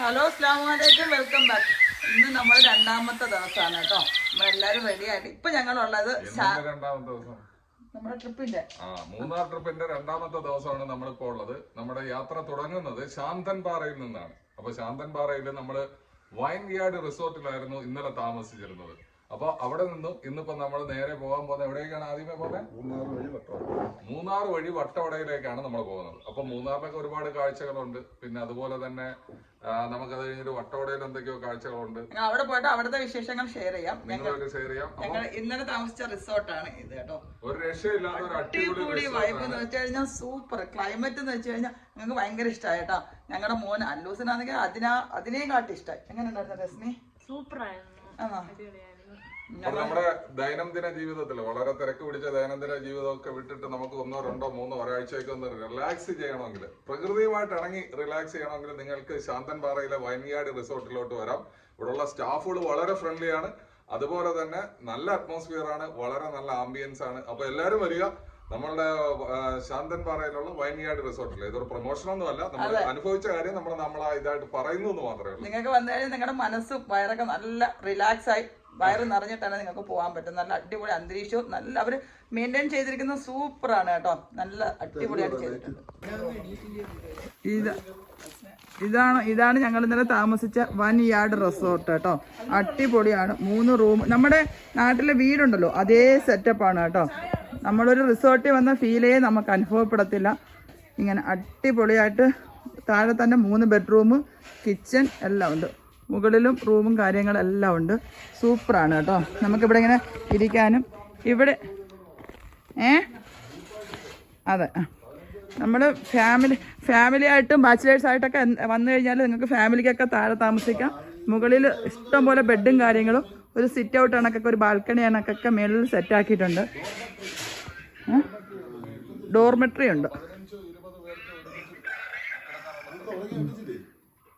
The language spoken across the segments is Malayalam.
Hello അസ്ലാമലൈക്കും welcome back. ഇന്ന് നമ്മൾ രണ്ടാമത്തെ ദിവസമാണ് കേട്ടോ. നമ്മളെല്ലാരും റെഡി ആയിട്ട് ഇപ്പൊ ഞങ്ങളുള്ളത് നമ്മുടെ ട്രിപ്പിന്റെ. മൂന്നാർ ട്രിപ്പിന്റെ രണ്ടാമത്തെ ദിവസമാണ് നമ്മളിപ്പോ ഉള്ളത്. നമ്മുടെ യാത്ര തുടങ്ങുന്നത് ശാന്തൻ പാറയിൽ നിന്നാണ്. അപ്പൊ ശാന്തൻപാറയിൽ നമ്മൾ വൈൻ യാർഡ് റിസോർട്ടിലായിരുന്നു ഇന്നലെ താമസിച്ചിരുന്നത്. അപ്പൊ അവിടെ നിന്നും ഇന്നിപ്പോ നമ്മൾ നേരെ പോകാൻ പോകുന്നത് എവിടേക്കാണ് ആദ്യമേ പോകുന്നത്? മൂന്നാർ വഴി വട്ടവടയിലേക്കാണ് നമ്മൾ പോകുന്നത്. അപ്പൊ മൂന്നാറിലൊക്കെ ഒരുപാട് കാഴ്ചകളുണ്ട്. പിന്നെ അതുപോലെ തന്നെ നമുക്കത് കഴിഞ്ഞിട്ട് വട്ടവടയിൽ എന്തൊക്കെയോ കാഴ്ചകളുണ്ട്. അവിടെ പോയിട്ട് അവിടുത്തെ വിശേഷങ്ങൾ ഷെയർ ചെയ്യാം. നിങ്ങളൊക്കെ ഷെയർ ചെയ്യാം? ഞങ്ങൾ ഇന്നലെ താമസിച്ച റിസോർട്ടാണ് ഇത് കേട്ടോ. ഒരു രക്ഷയില്ലാത്ത ഒരു അടിപൊളി വൈബ് എന്ന് വെച്ച് കഴിഞ്ഞാൽ സൂപ്പർ ക്ലൈമറ്റ് എന്ന് വെച്ച് കഴിഞ്ഞാൽ ഞങ്ങൾക്ക് ഭയങ്കര ഇഷ്ടമായി കേട്ടോ. ഞങ്ങളുടെ മോൻ അല്ലൂസിനാണെങ്കിൽ അതിനാ അതിനേക്കാട്ടി കാട്ടി ഇഷ്ടമായി എങ്ങനെ ഉണ്ടായിരുന്നു രശ്മി? സൂപ്പറായിരുന്നു ആ നമ്മുടെ ദൈനംദിന ജീവിതത്തിൽ വളരെ തിരക്ക് പിടിച്ച ദൈനംദിന ജീവിതമൊക്കെ വിട്ടിട്ട് നമുക്ക് ഒന്നോ രണ്ടോ മൂന്നോ ഒരാഴ്ചയൊക്കെ ഒന്ന് റിലാക്സ് ചെയ്യണമെങ്കിൽ പ്രകൃതിയുമായിട്ട് ഇണങ്ങി റിലാക്സ് ചെയ്യണമെങ്കിൽ നിങ്ങൾക്ക് ശാന്തൻപാറയിലെ വൈൻയാർഡ് റിസോർട്ടിലോട്ട് വരാം. ഇവിടെയുള്ള സ്റ്റാഫുകൾ വളരെ ഫ്രണ്ട്ലി ആണ്. അതുപോലെ തന്നെ നല്ല അറ്റ്മോസ്ഫിയർ ആണ് വളരെ നല്ല ആംബിയൻസ് ആണ്. അപ്പൊ എല്ലാവരും വരിക. നമ്മളുടെ ശാന്തൻപാറയിലുള്ള വൈൻയാർഡ് റിസോർട്ടിൽ ഇതൊരു പ്രൊമോഷൻ ഒന്നും അല്ല. നമ്മൾ അനുഭവിച്ച കാര്യം നമ്മൾ നമ്മളാ ഇതായിട്ട് പറയുന്നു എന്ന് മാത്രമേ ഉള്ളൂ. നിങ്ങൾക്ക് വന്നു കഴിഞ്ഞാൽ നിങ്ങളുടെ മനസ്സും വയറൊക്കെ നല്ല റിലാക്സ് ആയി. വയറ് നിറഞ്ഞിട്ടാണ് നിങ്ങൾക്ക് പോകാൻ പറ്റും. നല്ല അടിപൊളി അന്തരീക്ഷവും നല്ല അവർ മെയിന്റെയിൻ ചെയ്തിരിക്കുന്ന സൂപ്പറാണ് കേട്ടോ. നല്ല അടിപൊളിയായിട്ട് ചെയ്തിട്ടുണ്ട്. ഇത് ഇതാണ് ഇതാണ് ഞങ്ങൾ ഇന്നലെ താമസിച്ച വൺ യാർഡ് റിസോർട്ട് കേട്ടോ. അടിപൊളിയാണ്. മൂന്ന് റൂം. നമ്മുടെ നാട്ടിലെ വീടുണ്ടല്ലോ അതേ സെറ്റപ്പാണ് കേട്ടോ. നമ്മളൊരു റിസോർട്ടിൽ വന്ന ഫീലേ നമുക്ക് അനുഭവപ്പെടത്തില്ല. ഇങ്ങനെ അടിപൊളിയായിട്ട് താഴെ തന്നെ മൂന്ന് ബെഡ്റൂം കിച്ചൺ എല്ലാം ഉണ്ട്. മുകളിലും റൂമും കാര്യങ്ങളെല്ലാം ഉണ്ട്. സൂപ്പറാണ് കേട്ടോ. നമുക്കിവിടെ ഇങ്ങനെ ഇരിക്കാനും ഇവിടെ ഏ? അതെ നമ്മൾ ഫാമിലി ഫാമിലി ആയിട്ടും ബാച്ചിലേഴ്സ് ആയിട്ടൊക്കെ വന്നു കഴിഞ്ഞാൽ നിങ്ങൾക്ക് ഫാമിലിക്കൊക്കെ താഴെ താമസിക്കാം. മുകളിൽ ഇഷ്ടം പോലെ ബെഡും കാര്യങ്ങളും ഒരു സിറ്റ് ഔട്ട് കണക്കൊക്കെ ഒരു ബാൽക്കണി കണക്കൊക്കെ മേളിൽ സെറ്റാക്കിയിട്ടുണ്ട് ഡോർമെട്രി ഉണ്ട്.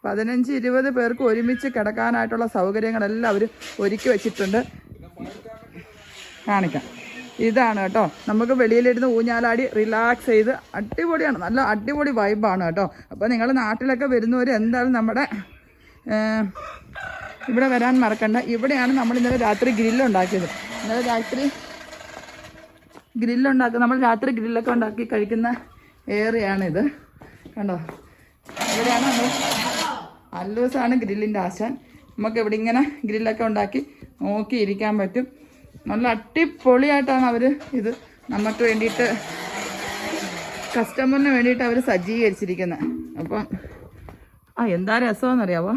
പതിനഞ്ച് ഇരുപത് പേർക്ക് ഒരുമിച്ച് കിടക്കാനായിട്ടുള്ള സൗകര്യങ്ങളെല്ലാം അവർ ഒരുക്കി വെച്ചിട്ടുണ്ട്. കാണിക്കാം. ഇതാണ് കേട്ടോ. നമുക്ക് വെളിയിലിരുന്ന് ഊഞ്ഞാലാടി റിലാക്സ് ചെയ്ത് അടിപൊളിയാണ്. നല്ല അടിപൊളി വൈബാണ് കേട്ടോ. അപ്പോൾ നിങ്ങൾ നാട്ടിലൊക്കെ വരുന്നവർ എന്തായാലും നമ്മുടെ ഇവിടെ വരാൻ മറക്കണ്ട. ഇവിടെയാണ് നമ്മൾ ഇന്നലെ രാത്രി ഗ്രില്ലുണ്ടാക്കിയത് ഇന്നലെ രാത്രി ഗ്രില്ലുണ്ടാക്കുക നമ്മൾ രാത്രി ഗ്രില്ലൊക്കെ ഉണ്ടാക്കി കഴിക്കുന്ന ഏറിയാണിത് കണ്ടോ? ഇവിടെയാണ് നമ്മൾ അല്ലൂസാണ് ഗ്രില്ലിന്റെ ആശാൻ. നമുക്ക് ഇവിടെ ഇങ്ങനെ ഗ്രില്ലൊക്കെ ഉണ്ടാക്കി നോക്കിയിരിക്കാൻ പറ്റും. നല്ല അടിപൊളിയായിട്ടാണ് അവർ ഇത് നമുക്ക് വേണ്ടിയിട്ട് കസ്റ്റമറിന് വേണ്ടിയിട്ട് അവർ സജ്ജീകരിച്ചിരിക്കുന്നത് അപ്പം ആ എന്താ രസമെന്നറിയാവോ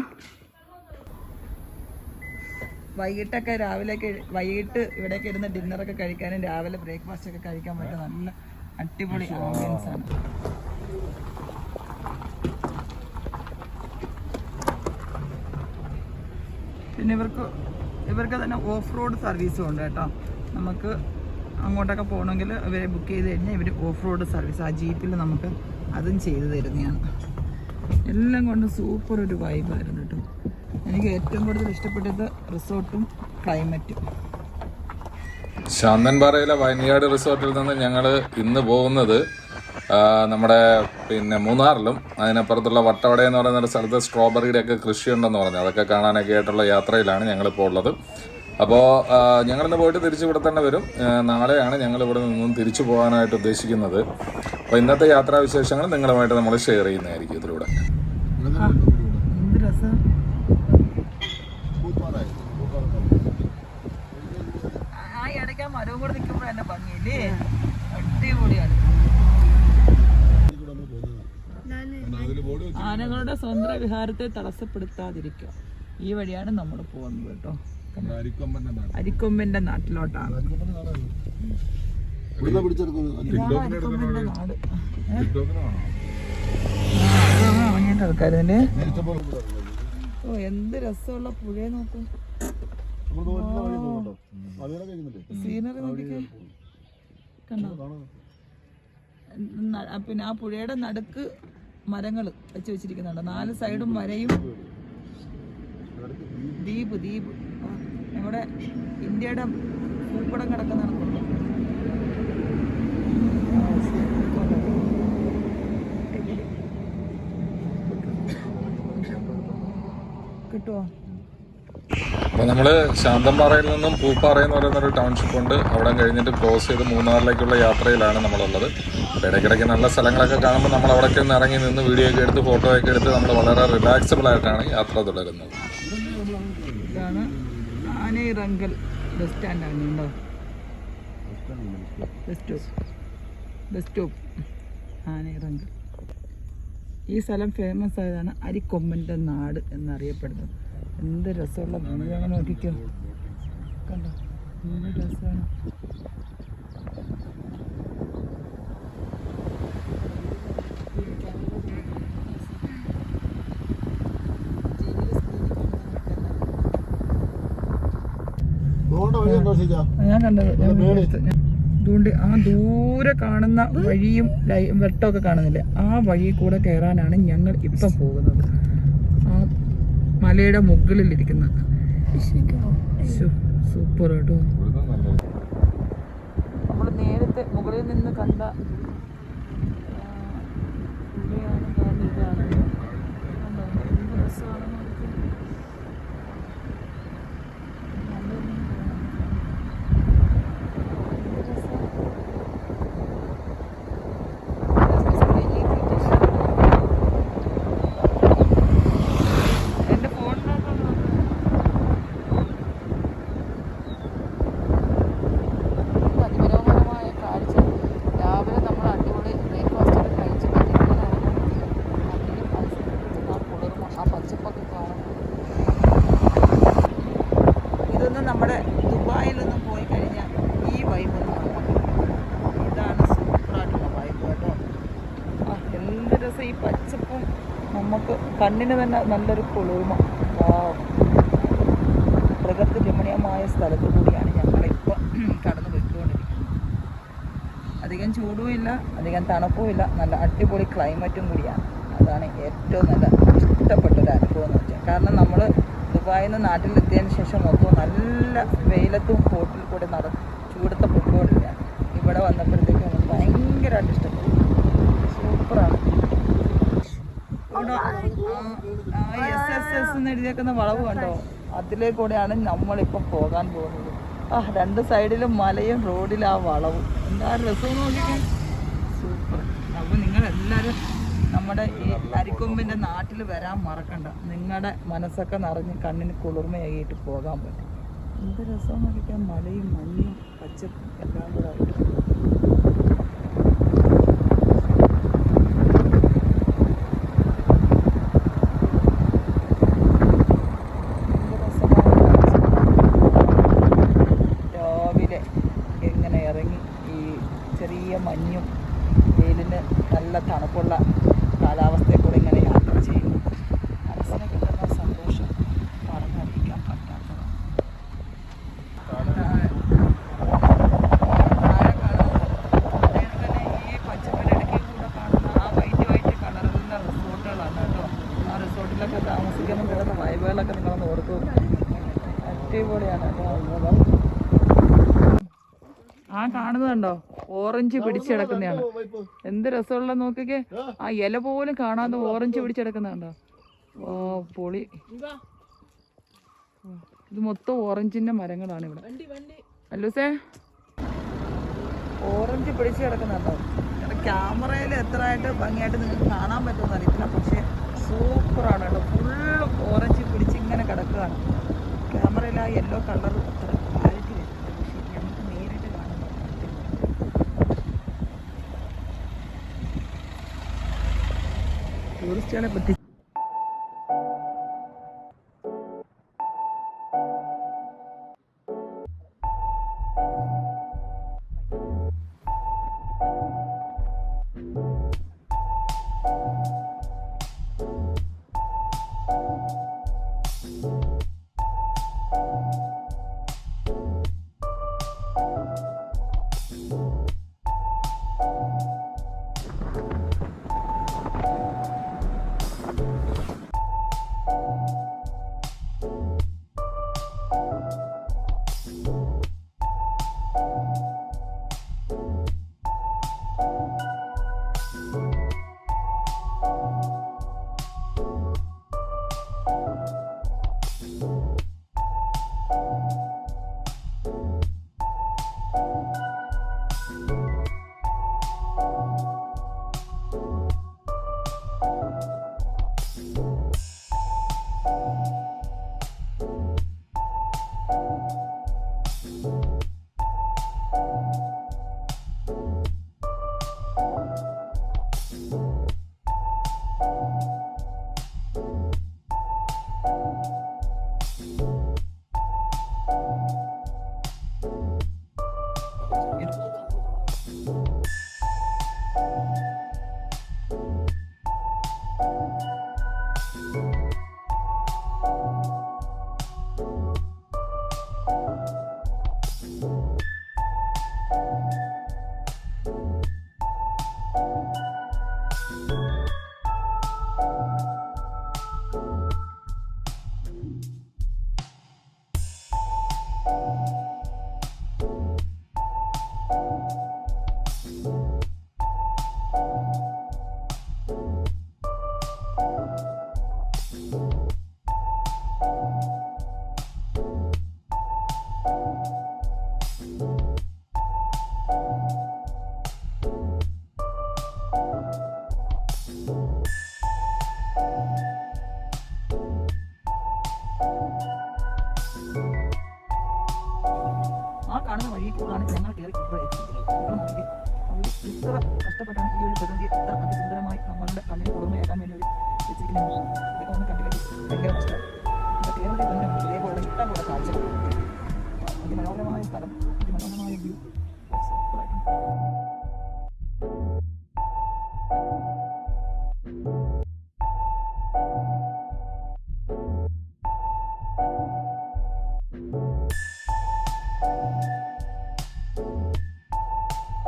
വൈകിട്ടൊക്കെ രാവിലെയൊക്കെ വൈകിട്ട് ഇവിടെയൊക്കെ ഇരുന്ന് ഡിന്നറൊക്കെ കഴിക്കാനും രാവിലെ ബ്രേക്ക്ഫാസ്റ്റ് ഒക്കെ കഴിക്കാൻ പറ്റും നല്ല അടിപൊളി ആണ്. പിന്നെ ഇവർക്ക് ഇവർക്ക് തന്നെ ഓഫ് റോഡ് സർവീസും ഉണ്ട് കേട്ടോ. നമുക്ക് അങ്ങോട്ടൊക്കെ പോകണമെങ്കിൽ ഇവരെ ബുക്ക് ചെയ്ത് കഴിഞ്ഞാൽ ഇവർ ഓഫ് റോഡ് സർവീസ് ആ ജീപ്പിൽ നമുക്ക് അതും ചെയ്തു തരുന്നതാണ്. എല്ലാം കൊണ്ട് സൂപ്പർ ഒരു വൈബായിരുന്നു കേട്ടോ. എനിക്ക് ഏറ്റവും കൂടുതൽ ഇഷ്ടപ്പെട്ടത് റിസോർട്ടും ക്ലൈമറ്റും ശാന്തൻപാറയിലെ വയനാട് റിസോർട്ടിൽ നിന്ന് ഞങ്ങൾ ഇന്ന് പോകുന്നത് നമ്മുടെ പിന്നെ മൂന്നാറിലും അതിനപ്പുറത്തുള്ള വട്ടവട എന്ന് പറയുന്ന ഒരു സ്ഥലത്ത് സ്ട്രോബെറിയുടെ ഒക്കെ കൃഷിയുണ്ടെന്ന് പറഞ്ഞു. അതൊക്കെ കാണാനൊക്കെ ആയിട്ടുള്ള യാത്രയിലാണ് ഞങ്ങളിപ്പോൾ ഉള്ളത് അപ്പോൾ ഞങ്ങളിന്ന് പോയിട്ട് തിരിച്ച് ഇവിടെ തന്നെ വരും. നാളെയാണ് ഞങ്ങൾ ഇവിടെ നിന്നും തിരിച്ചു പോകാനായിട്ട് ഉദ്ദേശിക്കുന്നത്. അപ്പോൾ ഇന്നത്തെ യാത്രാവിശേഷങ്ങൾ നിങ്ങളുമായിട്ട് നമ്മൾ ഷെയർ ചെയ്യുന്നതായിരിക്കും ഇതിലൂടെ എന്ത് രസം ആ ഇടയ്ക്ക് ആ മരവും കൂടെ നിൽക്കുമ്പോൾ എന്നെ ഭംഗിയില്ലേ അടിപൊളിയാണ് ആനകളുടെ സ്വതന്ത്ര വിഹാരത്തെ തടസ്സപ്പെടുത്താതിരിക്കുക. ഈ വഴിയാണ് നമ്മൾ പോകുന്നത് കേട്ടോ. അരിക്കൊമ്പന്റെ നാട്ടിലോട്ടാണ്. ഓ എന്ത് രസമുള്ള പുഴ നോക്കും. സീനറി നോക്കിക്കേ. കണ്ടോ? പിന്നെ ആ പുഴയുടെ നടുക്ക് മരങ്ങൾ വെച്ച് വെച്ചിരിക്കുന്നുണ്ട്. നാല് സൈഡും വരയും ദ്വീപ് ദ്വീപ് നമ്മുടെ ഇന്ത്യയുടെ ഭൂപടം കിടക്കുന്ന നടക്കുന്നു ആ, കിട്ടുമോ അപ്പൊ നമ്മൾ ശാന്തംപാറയിൽ നിന്നും പൂപ്പാറ എന്ന് പറയുന്ന ഒരു ടൗൺഷിപ്പ് ഉണ്ട്. അവിടെ കഴിഞ്ഞിട്ട് ക്രോസ് ചെയ്ത് മൂന്നാറിലേക്കുള്ള യാത്രയിലാണ് നമ്മളുള്ളത്. അപ്പോൾ ഇടയ്ക്കിടയ്ക്ക് നല്ല സ്ഥലങ്ങളൊക്കെ കാണുമ്പോൾ നമ്മൾ അവിടേക്ക് ഒന്ന് ഇറങ്ങി നിന്ന് വീഡിയോ ഒക്കെ എടുത്ത് ഫോട്ടോ ഒക്കെ എടുത്ത് നമ്മൾ വളരെ റിലാക്സബിൾ ആയിട്ടാണ് യാത്ര തുടരുന്നത്. ബസ് സ്റ്റാൻഡാണ് ബസ് സ്റ്റോപ്പ് ബസ് സ്റ്റോപ്പ് ഈ സ്ഥലം ഫേമസ് ആയതാണ് അരിക്കൊമ്പന്റെ നാട് എന്നറിയപ്പെടുന്നത്. എന്ത് രസമുള്ള ഭൂമിയാണ് നോക്കിക്കോ. കണ്ടോ? എന്ത് രസമാണ്. ഞാൻ കണ്ടത്. ആ ദൂരെ കാണുന്ന വഴിയും വെട്ടമൊക്കെ കാണുന്നില്ലേ? ആ വഴി കൂടെ കയറാനാണ് ഞങ്ങൾ ഇപ്പം പോകുന്നത്. മലയുടെ മുകളിൽ ഇരിക്കുന്ന സൂപ്പർ കേട്ടോ നമ്മൾ നേരത്തെ മുകളിൽ നിന്ന് കണ്ട ഇതാണ്. എന്ത് രസമാണെന്ന് നോക്കിക്കേ. നല്ലൊന്നും എന്റെ ഫോണിനകത്തൊന്ന് അതിമനോഹരമായ കാഴ്ച രാവിലെ നമ്മൾ അടിപൊളി ബ്രേക്ക്ഫാസ്റ്റ് ഒക്കെ കഴിച്ച് പതിനൊന്ന് അതിലും അനുസരിച്ച് ആ കുളിർമ ആ പച്ചപ്പൊക്കെ കാണും ഇതൊന്നും നമ്മുടെ ദുബായിലൊന്നും പോയി കഴിഞ്ഞാൽ ഈ വൈബ് ഇതാണ് സൂപ്പറായിട്ടുള്ള വൈബ് കേട്ടോ ആ എന്ത് രസം ഈ പച്ചപ്പും നമുക്ക് കണ്ണിന് തന്നെ നല്ലൊരു കുളിർമ. പ്രകൃതി രമണീയമായ സ്ഥലത്ത് കൂടിയാണ് ഞങ്ങളിപ്പോൾ കടന്നു പോയിക്കൊണ്ടിരിക്കുന്നത്. അധികം ചൂടും ഇല്ല അധികം തണുപ്പും ഇല്ല നല്ല അടിപൊളി ക്ലൈമറ്റും കൂടിയാണ്. അതാണ് ഏറ്റവും നല്ല ഇഷ്ടപ്പെട്ട ഒരു അനുഭവം എന്ന് വെച്ചാൽ. കാരണം നമ്മൾ ദുബായിൽ നിന്ന് നാട്ടിലെത്തിയതിന് ശേഷം മൊത്തം നല്ല വെയിലത്തും കോട്ടിൽ കൂടെ നട ചൂടത്തെ പൊക്കോടില്ല ഇവിടെ വന്നപ്പോഴത്തേക്കും നമുക്ക് ഭയങ്കരമായിട്ട് ഇഷ്ടപ്പെട്ടു സൂപ്പറാണ് എസ് എസ് എസ് എന്ന് എഴുതിയേക്കുന്ന വളവ് കണ്ടോ? അതിലേക്കൂടെയാണ് നമ്മളിപ്പം പോകാൻ പോകുന്നത്. ആ രണ്ട് സൈഡിലും മലയും റോഡിലും ആ വളവും. എന്താ രസം നോക്കിക്കാൻ സൂപ്പർ അപ്പോൾ എല്ലാരും നമ്മുടെ ഈ അരിക്കൊമ്പിന്റെ നാട്ടിൽ വരാൻ മറക്കണ്ട. നിങ്ങളുടെ മനസ്സൊക്കെ നിറഞ്ഞ് കണ്ണിന് കുളിർമയായിട്ട് പോകാൻ പറ്റും. എന്ത് രസം നോക്കിക്കാൻ മലയും മഞ്ഞും പച്ചപ്പും എല്ലാം കൂടെ ആയിട്ട് എന്ത് രസമാണ് രാവിലെ എങ്ങനെ ഇറങ്ങി ഈ ചെറിയ മഞ്ഞും വെയിലിന് നല്ല തണുപ്പുള്ള കാലാവസ്ഥയിൽ കൂടെ ഇങ്ങനെ യാത്ര ചെയ്യുന്നു മനസ്സിന് കിട്ടുന്ന സന്തോഷം പറഞ്ഞറിയിക്കാൻ പറ്റാത്തതാണ് താഴെ കാണുന്നത് അതേപോലെ തന്നെ ഈ പച്ചപ്പിന്റെ ഇടയ്ക്ക് കൂടെ കാണുന്ന ആ വൈറ്റ് വൈറ്റ് കളറിലുള്ള റിസോർട്ടുകളാണ് കേട്ടോ ആ റിസോർട്ടിലൊക്കെ താമസിക്കുമ്പോൾ കിടന്ന വൈബുകളൊക്കെ നിങ്ങളൊന്ന് ഓർത്തു അടിപൊളിയാണ് കേട്ടോ ആ കാണുന്നതുണ്ടോ ഓറഞ്ച് പിടിച്ചെടുക്കുന്നതാണ് എന്ത് രസമുള്ള നോക്കിക്കേ. ആ. ഇല പോലും കാണാതെ ഓറഞ്ച് പിടിച്ചെടുക്കുന്നുണ്ടോ ഓ പൊളി. ഇത്. മൊത്തം ഓറഞ്ചിന്റെ മരങ്ങളാണ് ഇവിടെ. അല്ലൂസേ. ഓറഞ്ച് പിടിച്ചു കിടക്കുന്നുണ്ടോ? ക്യാമറയിൽ എത്ര ആയിട്ട് ഭംഗിയായിട്ട് നിങ്ങൾക്ക് കാണാൻ പറ്റുമെന്ന് അറിയത്തില്ല. പക്ഷേ സൂപ്പറാണ് കേട്ടോ. ഫുള്ള് ഓറഞ്ച് പിടിച്ച് ഇങ്ങനെ കിടക്കുകയാണ്. ക്യാമറയിൽ ആ യെല്ലോ കളർ അത്ര ക്ലാരിറ്റി വരുന്നില്ല പക്ഷേ നമുക്ക് നേരിട്ട് കാണുമ്പോൾ ടൂറിസ്റ്റുകളെ പറ്റി ആ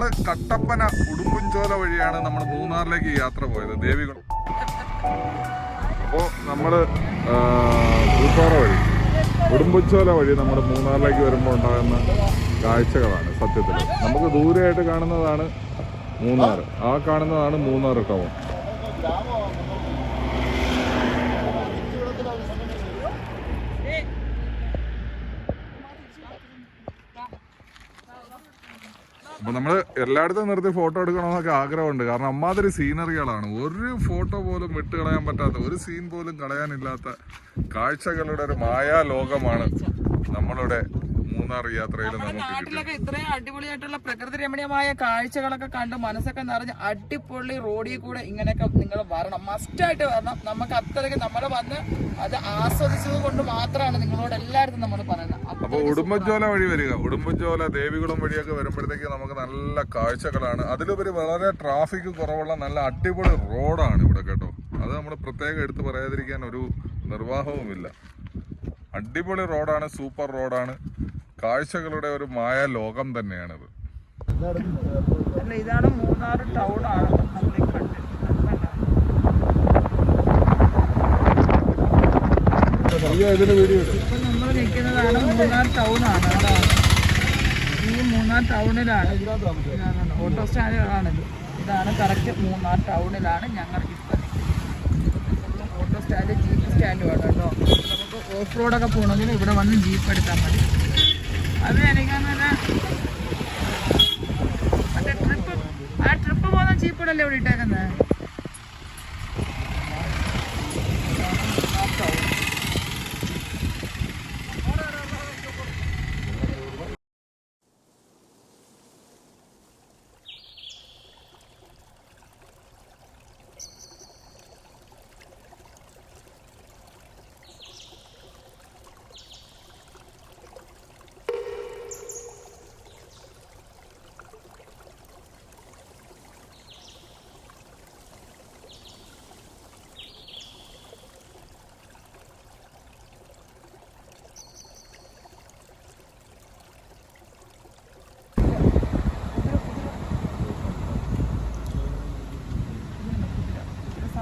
നമ്മൾ കട്ടപ്പന ഉടുമ്പുംചോല വഴിയാണ് നമ്മൾ മൂന്നാറിലേക്ക് യാത്ര പോയത് ദേവികുളം. അപ്പോ നമ്മൾ ആ, പൂപ്പാറ വഴി ഉടുമ്പുംചോല വഴി നമ്മൾ മൂന്നാറിലേക്ക് വരുമ്പോൾ ഉണ്ടാകുന്ന കാഴ്ചകളാണ് സത്യത്തിൽ നമുക്ക് ദൂരെയായിട്ട് കാണുന്നതാണ് മൂന്നാർ ആ കാണുന്നതാണ് മൂന്നാർ ടൗൺ. അപ്പൊ നമ്മൾ എല്ലായിടത്തും നിർത്തി ഫോട്ടോ എടുക്കണമെന്നൊക്കെ ആഗ്രഹമുണ്ട്. കാരണം അമ്മാതിരി സീനറികളാണ് ഒരു ഫോട്ടോ പോലും വിട്ട് കളയാൻ പറ്റാത്ത ഒരു സീൻ പോലും കളയാനില്ലാത്ത കാഴ്ചകളുടെ ഒരു മായാ ലോകമാണ് നമ്മളുടെ മൂന്നാർ യാത്രയിൽ നാട്ടിലൊക്കെ ഇത്രയും അടിപൊളിയായിട്ടുള്ള പ്രകൃതി രമണീയമായ കാഴ്ചകളൊക്കെ കണ്ട് മനസ്സൊക്കെ നിറഞ്ഞ് അടിപൊളി റോഡിൽ കൂടെ ഇങ്ങനെയൊക്കെ നിങ്ങൾ വരണം. മസ്റ്റായിട്ട് വരണം. നമുക്ക് അത്രയ്ക്ക് നമ്മൾ വന്ന് അത് ആസ്വദിച്ചത് കൊണ്ട് മാത്രമാണ് നിങ്ങളോട് എല്ലായിടത്തും നമ്മൾ പറയുന്നത്. അപ്പൊ ഉടുമ്പൻചോല വഴി വരിക. ഉടുമ്പൻചോല ദേവികുളം വഴിയൊക്കെ വരുമ്പോഴത്തേക്ക് നമുക്ക് നല്ല കാഴ്ചകളാണ്. അതിലുപരി വളരെ ട്രാഫിക് കുറവുള്ള നല്ല അടിപൊളി റോഡാണ് ഇവിടെ കേട്ടോ. അത് നമ്മൾ പ്രത്യേകം എടുത്തു പറയാതിരിക്കാൻ ഒരു നിർവാഹവുമില്ല. അടിപൊളി റോഡാണ് സൂപ്പർ റോഡാണ്. കാഴ്ചകളുടെ ഒരു മായ ലോകം തന്നെയാണിത്. അല്ല ഇതാണ് മൂന്നാർ ടൗൺ ആണ്. ഇതിന്റെ വീഡിയോ നമ്മൾ മൂന്നാർ ടൗൺ ആണ്. ഈ മൂന്നാർ ടൗണിലാണ് ഓട്ടോ സ്റ്റാൻഡുകളാണിത് ഇതാണ് കറക്റ്റ് മൂന്നാർ ടൗണിലാണ് ഞങ്ങൾ ഇപ്പം ഓട്ടോ സ്റ്റാൻഡ് ജീപ്പ് സ്റ്റാൻഡ് വേണം കേട്ടോ. നമുക്ക് ഓഫ് റോഡൊക്കെ പോകണമെങ്കിൽ ഇവിടെ വന്ന് ജീപ്പ് എടുത്താൽ മതി. അത് എനിക്കാന്ന് ട്രിപ്പ് ആ ട്രിപ്പ് പോകുന്ന ജീപ്പുകളല്ലേ ഇവിടെ ഇട്ടേക്കുന്നത്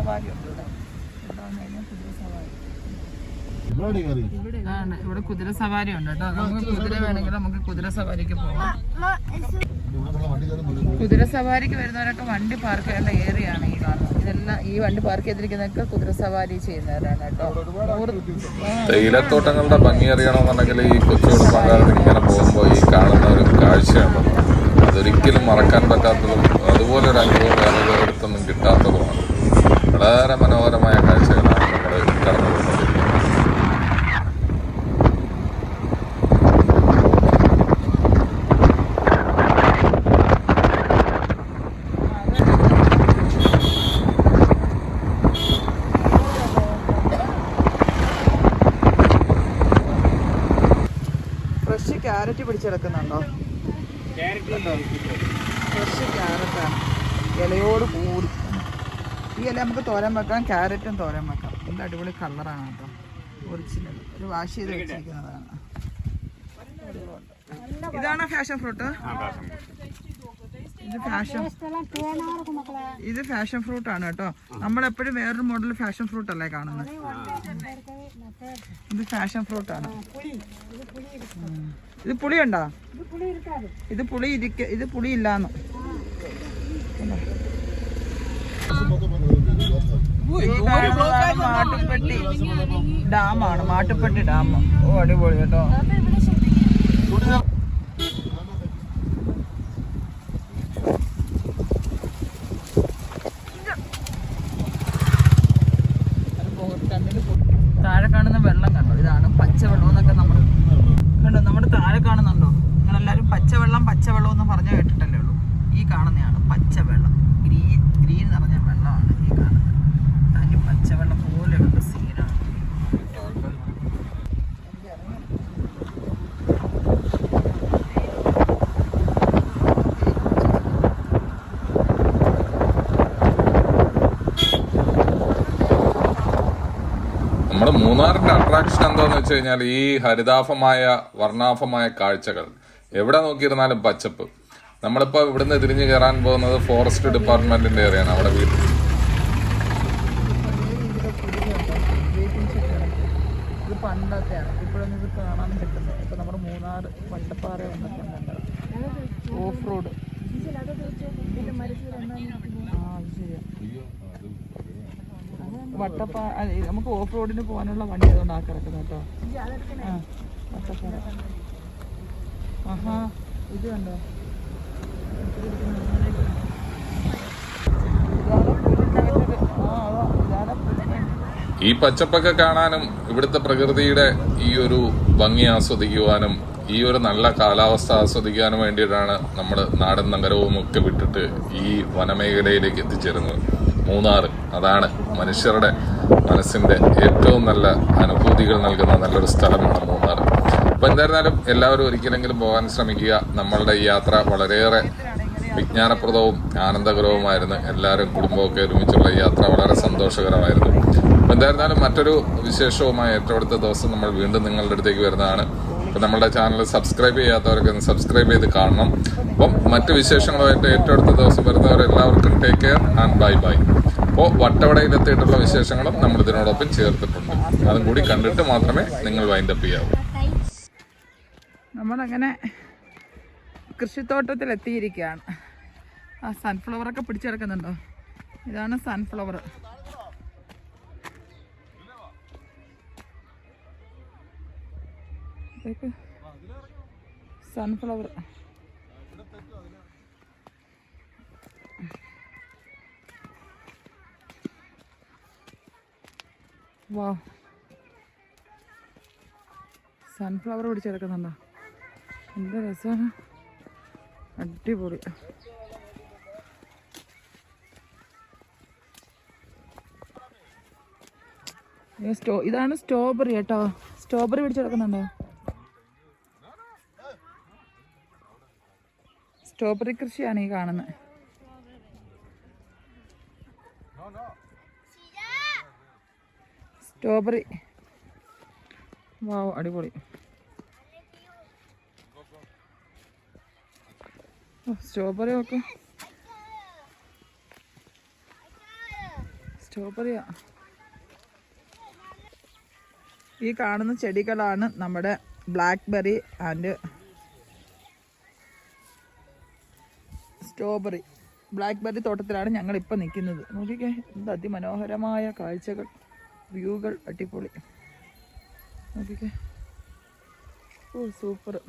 ഇവിടെ. കുതിര സവാരി. ഉണ്ട് കേട്ടോ. നമുക്ക് കുതിര വേണമെങ്കിൽ നമുക്ക് കുതിര സവാരിക്ക് പോകാം കുതിര സവാരിക്ക് വരുന്നവരൊക്കെ വണ്ടി പാർക്ക് ചെയ്യേണ്ട ഏരിയ ആണ് ഈ കാണുന്നത്. ഇതെല്ലാം ഈ വണ്ടി പാർക്ക് ചെയ്തിരിക്കുന്നതൊക്കെ കുതിര സവാരി ചെയ്യുന്നവരാണ് കേട്ടോ. തേയിലത്തോട്ടങ്ങളുടെ ഭംഗി അറിയണമെന്നുണ്ടെങ്കിൽ ഈ കൊച്ചു കുടുംബക്കാരൻ ഇങ്ങനെ പോകുമ്പോൾ ഈ കാണുന്ന ഒരു കാഴ്ചയാണ്. അതൊരിക്കലും മറക്കാൻ പറ്റാത്തതും അതുപോലെ ഒരു അനുഭവം വേറെ ഒരിടത്തൊന്നും കിട്ടാത്തതുമാണ്. വളരെ മനോഹരമായ കാഴ്ചകളാണ് നമ്മൾ കടന്നു പോകുന്നത്. ഫ്രഷ് ക്യാരറ്റ് പിടിച്ചെടുക്കുന്നുണ്ടോ? ഫ്രഷ് ക്യാരറ്റാണ്. ഇലയോട് കൂടി ഈ ഇല നമുക്ക് തോരൻ വെക്കാം ക്യാരറ്റും തോരൻ വെക്കാം. എന്ത് അടിപൊളി കളറാണ് കേട്ടോ. ഒറിജിനൽ ഒരു വാഷ് ചെയ്ത് വെച്ചിരിക്കുന്നതാണ്. ഇതാണ് ഫാഷൻ ഫ്രൂട്ട് ഇത് ഫാഷൻ ഇത് ഫാഷൻ ഫ്രൂട്ട് ആണ് കേട്ടോ. നമ്മളെപ്പോഴും വേറൊരു മോഡൽ ഫാഷൻ ഫ്രൂട്ട് അല്ലേ കാണുന്നത്? ഇത് ഫാഷൻ ഫ്രൂട്ട് ആണ്. ഇത് പുളി ഉണ്ടോ? ഇത് പുളി ഇരിക്ക ഇത് പുളി ഇല്ലാന്ന്. മാട്ടുപ്പെട്ടി. ഡാമാണ് മാട്ടുപ്പെട്ടി ഡാം. ഓ അടിപൊളി കേട്ടോ താഴെ കാണുന്ന വെള്ളം കണ്ടോ ഇതാണ് പച്ചവെള്ളം എന്നൊക്കെ നമ്മൾ കണ്ടോ നമ്മുടെ താഴെ കാണുന്നുണ്ടോ നിങ്ങളെല്ലാവരും പച്ചവെള്ളം പച്ചവെള്ളം എന്ന് പറഞ്ഞു കേട്ടിട്ടല്ലേ ഉള്ളൂ ഈ കാണുന്നതാണ് പച്ചവെള്ളം ഗ്രീൻ ഗ്രീൻ നിറഞ്ഞ വെള്ളമാണ് ഈ കാണുന്നത് തനി പച്ചവെള്ളം പോലെയുള്ള സീനാണ് നമ്മുടെ മൂന്നാറിന്റെ അട്രാക്ഷൻ എന്താന്ന് വെച്ച് കഴിഞ്ഞാൽ ഈ ഹരിതാഭമായ വർണാഭമായ കാഴ്ചകൾ. എവിടെ നോക്കിയിരുന്നാലും പച്ചപ്പ്. നമ്മളിപ്പോ ഇവിടുന്ന് തിരിഞ്ഞു കയറാൻ പോകുന്നത് ഫോറസ്റ്റ് ഡിപ്പാർട്ട്മെന്റിന്റെ ഏറിയാണ് അവിടെ വീട്ടിൽ പണ്ടത്തെയാണ് ഇപ്പോഴൊന്നും ഇത് കാണാൻ കിട്ടുന്നത് ഇപ്പൊ നമ്മുടെ മൂന്നാർ വട്ടപ്പാറ എന്നൊക്കെ ഓഫ് റോഡ് ആ അത് ശരിയാ വട്ടപ്പാ നമുക്ക് ഓഫ് റോഡിന് പോകാനുള്ള വണ്ടി അതുകൊണ്ട് ആ കിടക്കുന്നത് കേട്ടോ. ഇത് കണ്ടോ? ഈ പച്ചപ്പൊക്കെ കാണാനും ഇവിടുത്തെ പ്രകൃതിയുടെ ഈ ഒരു ഭംഗി ആസ്വദിക്കുവാനും ഈ ഒരു നല്ല കാലാവസ്ഥ ആസ്വദിക്കാനും വേണ്ടിയിട്ടാണ് നമ്മൾ നാടൻ നഗരവും ഒക്കെ വിട്ടിട്ട് ഈ വനമേഖലയിലേക്ക് എത്തിച്ചേരുന്നത്. മൂന്നാർ അതാണ് മനുഷ്യരുടെ മനസ്സിന്റെ ഏറ്റവും നല്ല അനുഭൂതികൾ നൽകുന്ന നല്ലൊരു സ്ഥലമാണ് മൂന്നാർ അപ്പോൾ എന്തായിരുന്നാലും എല്ലാവരും ഒരിക്കലെങ്കിലും പോകാൻ ശ്രമിക്കുക. നമ്മളുടെ ഈ യാത്ര വളരെയേറെ വിജ്ഞാനപ്രദവും ആനന്ദകരവുമായിരുന്നു. എല്ലാവരും കുടുംബമൊക്കെ ഒരുമിച്ചുള്ള യാത്ര വളരെ സന്തോഷകരമായിരുന്നു. അപ്പോൾ എന്തായിരുന്നാലും മറ്റൊരു വിശേഷവുമായി ഏറ്റവും അടുത്ത ദിവസം നമ്മൾ വീണ്ടും നിങ്ങളുടെ അടുത്തേക്ക് വരുന്നതാണ്. അപ്പം നമ്മളുടെ ചാനൽ സബ്സ്ക്രൈബ് ചെയ്യാത്തവരൊക്കെ ഒന്ന് സബ്സ്ക്രൈബ് ചെയ്ത് കാണണം. അപ്പം മറ്റ് വിശേഷങ്ങളുമായിട്ട് ഏറ്റവും അടുത്ത ദിവസം വരുന്നവരെല്ലാവർക്കും take care and bye bye. അപ്പോൾ വട്ടവടയിലെത്തിയിട്ടുള്ള വിശേഷങ്ങളും നമ്മൾ ഇതിനോടൊപ്പം ചേർത്തിട്ടുണ്ട്. അതും കൂടി കണ്ടിട്ട് മാത്രമേ നിങ്ങൾ വൈൻഡപ്പ് ചെയ്യാവൂ. നമ്മളങ്ങനെ കൃഷിത്തോട്ടത്തിൽ എത്തിയിരിക്കുകയാണ് ആ സൺഫ്ലവറൊക്കെ പിടിച്ചെടുക്കുന്നുണ്ടോ ഇതാണ് സൺഫ്ലവർ സൺഫ്ലവർ വാ സൺഫ്ലവർ പിടിച്ചെടുക്കുന്നുണ്ടോ? എന്ത് രസമാണ് അടിപൊളി. സ്റ്റോ ഇതാണ് സ്ട്രോബെറി കേട്ടോ. സ്ട്രോബെറി പിടിച്ചെടുക്കുന്നുണ്ടോ? സ്ട്രോബെറി കൃഷിയാണ് ഈ കാണുന്നത് സ്ട്രോബെറി. വാവ് അടിപൊളി. സ്ട്രോബെറി ഒക്കെ. സ്ട്രോബെറിയാ. ഈ കാണുന്ന ചെടികളാണ് നമ്മുടെ ബ്ലാക്ക്ബെറി ആൻഡ് സ്ട്രോബെറി. ബ്ലാക്ക്ബെറി തോട്ടത്തിലാണ് ഞങ്ങൾ ഇപ്പോൾ നിൽക്കുന്നത്. നോക്കിക്കേ എന്ത് അതിമനോഹരമായ കാഴ്ചകൾ. വ്യൂകൾ അടിപൊളി. നോക്കിക്കേ. ഓ സൂപ്പർ.